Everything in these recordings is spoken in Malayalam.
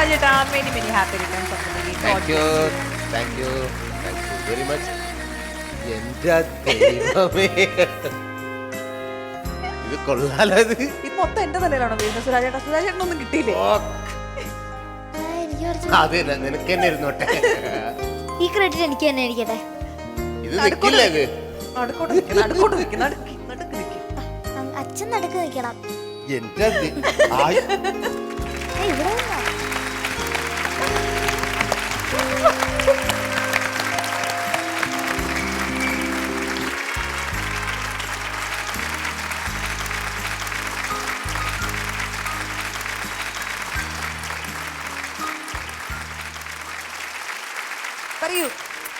സുരാജേട്ടാ many many happy returns of the thank you thank you thank you very much എന്റെ ദൈവമേ. ഇത് കൊള്ളാലോ ഇത്. ഇത് മൊത്തം എന്റെ തലയിലാണോ വീഴുന്നത്? സുരാജേട്ടാ സുരാജേട്ടനൊന്നും കിട്ടിയില്ലേ? അത് നിനക്ക് തന്നെ ഇരുന്നോട്ടെ. ഈ ക്രെഡിറ്റ് എനിക്ക് തന്നെ ഇരിക്കട്ടെ. ഇത് നിക്കില്ല ഇത്? നടുക്കോട്ട് നിൽക്ക് നടുക്കോട്ട് നിൽക്ക് നടുക്ക് നടുക്ക് നിൽക്ക് അച്ഛൻ നടക്ക് നിൽക്കണം എന്റെ ദി- ആയ്. ഏയ്, ഇവിടെ? പറയൂ.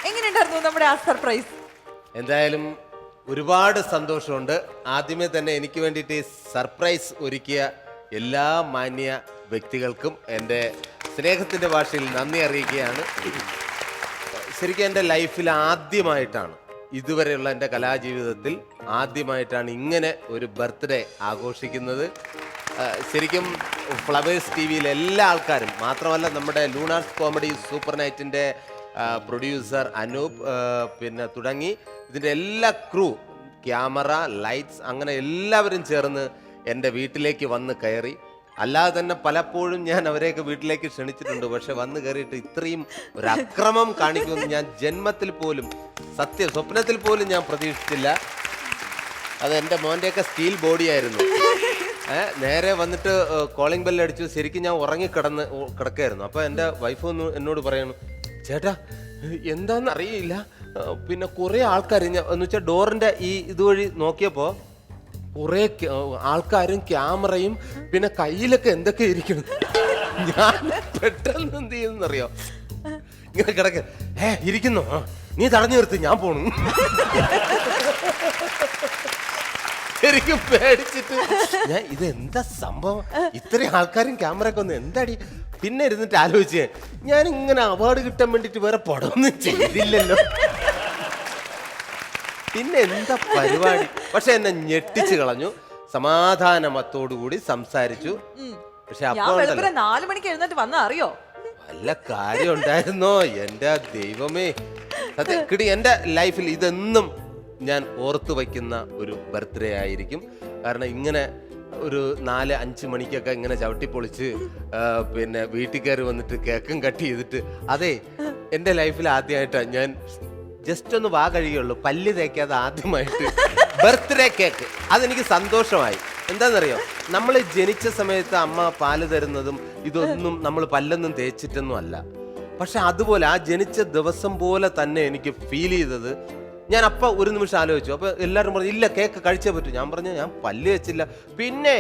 എങ്ങനെയുണ്ടായിരുന്നു നമ്മുടെ ആ സർപ്രൈസ്? എന്തായാലും ഒരുപാട് സന്തോഷമുണ്ട്. ആദ്യമേ തന്നെ എനിക്ക് വേണ്ടിയിട്ട് സർപ്രൈസ് ഒരുക്കിയ എല്ലാ മാന്യ വ്യക്തികൾക്കും എന്റെ സ്നേഹത്തിന്റെ ഭാഷയിൽ നന്ദി അറിയിക്കുകയാണ്. ശരിക്കും എന്റെ ലൈഫിൽ ആദ്യമായിട്ടാണ് ഇതുവരെയുള്ള എന്റെ കലാജീവിതത്തിൽ ആദ്യമായിട്ടാണ് ഇങ്ങനെ ഒരു ബർത്ത്ഡേ ആഘോഷിക്കുന്നത്. ശരിക്കും ഫ്ലവേഴ്സ് ടി വിയിലെ എല്ലാ ആൾക്കാരും മാത്രമല്ല നമ്മുടെ ലൂണാർസ് കോമഡി സൂപ്പർ നൈറ്റിന്റെ പ്രൊഡ്യൂസർ അനൂപ് പിന്നെ തുടങ്ങി. ഇതിന്റെ എല്ലാ ക്രൂ ക്യാമറ ലൈറ്റ്സ് അങ്ങനെ എല്ലാവരും ചേർന്ന് എന്റെ വീട്ടിലേക്ക് വന്ന് കയറി. അല്ലാതെ തന്നെ പലപ്പോഴും ഞാൻ അവരെയൊക്കെ വീട്ടിലേക്ക് ക്ഷണിച്ചിട്ടുണ്ട്. പക്ഷെ വന്ന് കയറിയിട്ട് ഇത്രയും ഒരു അക്രമം കാണിക്കുമെന്ന് ഞാൻ ജന്മത്തിൽ പോലും സത്യ സ്വപ്നത്തിൽ പോലും ഞാൻ പ്രതീക്ഷിച്ചില്ല. അത് എന്റെ മോന്റെയൊക്കെ സ്റ്റീൽ ബോഡി ആയിരുന്നു. നേരെ വന്നിട്ട് കോളിംഗ് ബെല്ലടിച്ചു ശരിക്കും ഞാൻ ഉറങ്ങി കിടന്ന് കിടക്കായിരുന്നു. അപ്പോൾ എന്റെ വൈഫ് എന്നോട് പറയണു ചേട്ടാ എന്താണെന്നറിയില്ല പിന്നെ കുറേ ആൾക്കാർ എന്ന് വെച്ചാൽ ഡോറിന്റെ ഈ ഇതുവഴി നോക്കിയപ്പോൾ കുറേ ആൾക്കാരും ക്യാമറയും പിന്നെ കയ്യിലൊക്കെ എന്തൊക്കെ ഇരിക്കണം ഞാൻ പെട്ടെന്ന് എന്ത് ചെയ്യുന്നറിയോ? ഇങ്ങനെ കിടക്ക. ഏ ഇരിക്കുന്നു. നീ തടഞ്ഞു നിർത്തി ഞാൻ പോണു. ശരിക്കും പേടിച്ചിട്ട്. ഞാൻ ഇത് എന്താ സംഭവം? ഇത്രയും ആൾക്കാരും ക്യാമറ ഒക്കെ ഒന്ന് എന്താടി? പിന്നെ ഇരുന്നിട്ട് ആലോചിച്ച് ഞാൻ ഇങ്ങനെ അവാർഡ് കിട്ടാൻ വേണ്ടിട്ട് വേറെ പടമൊന്നും ചെയ്തില്ലല്ലോ. പിന്നെ എന്താ പരിപാടി? പക്ഷെ എന്നെ ഞെട്ടിച്ചു കളഞ്ഞു. സമാധാനമത്തോടുകൂടി സംസാരിച്ചു. പക്ഷെ ഞാൻ വെളുപ്പിനെ നാല് മണിക്ക് എഴുന്നേറ്റ് വന്ന അറിയോ? നല്ല കാര്യം ഉണ്ടായിരുന്നോ? എന്റെ ദൈവമേ. സത്യം കിടി എന്റെ ലൈഫിൽ ഇതെന്നും ഞാൻ ഓർത്തു വയ്ക്കുന്ന ഒരു ബർത്ത്ഡേ ആയിരിക്കും. കാരണം ഇങ്ങനെ ഒരു നാല് അഞ്ച് മണിക്കൊക്കെ ഇങ്ങനെ ചവിട്ടിപ്പൊളിച്ച് പൊളിച്ച് പിന്നെ വീട്ടിൽ കയറി വന്നിട്ട് കേക്കും കട്ട് ചെയ്തിട്ട്. അതെ എന്റെ ലൈഫിൽ ആദ്യമായിട്ടാണ് ഞാൻ ജസ്റ്റ് ഒന്ന് വാ കഴിയുള്ളൂ. പല്ല് തേക്കാതെ ആദ്യമായിട്ട് ബർത്ത്ഡേ കേക്ക് അതെനിക്ക് സന്തോഷമായി. എന്താണെന്നറിയോ നമ്മൾ ജനിച്ച സമയത്ത് അമ്മ പാൽ തരുന്നതും ഇതൊന്നും നമ്മൾ പല്ലൊന്നും തേച്ചിട്ടൊന്നും അല്ല. പക്ഷെ അതുപോലെ ആ ജനിച്ച ദിവസം പോലെ തന്നെ എനിക്ക് ഫീൽ ചെയ്തത് ഞാൻ അപ്പൊ ഒരു നിമിഷം ആലോചിച്ചു. അപ്പൊ എല്ലാവരും പറഞ്ഞു ഇല്ല കേക്ക് കഴിച്ചേ പറ്റൂ. ഞാൻ പറഞ്ഞു ഞാൻ പല്ല് വെച്ചില്ല. പിന്നെ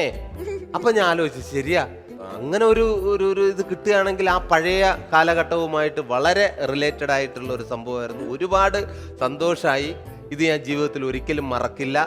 അപ്പൊ ഞാൻ ആലോചിച്ചു ശരിയാ അങ്ങനെ ഒരു ഒരു ഒരു ഇത് കിട്ടുകയാണെങ്കിൽ ആ പഴയ കാലഘട്ടവുമായിട്ട് വളരെ റിലേറ്റഡ് ആയിട്ടുള്ള ഒരു സംഭവമായിരുന്നു. ഒരുപാട് സന്തോഷമായി ഇത് ഞാൻ ജീവിതത്തിൽ ഒരിക്കലും മറക്കില്ല.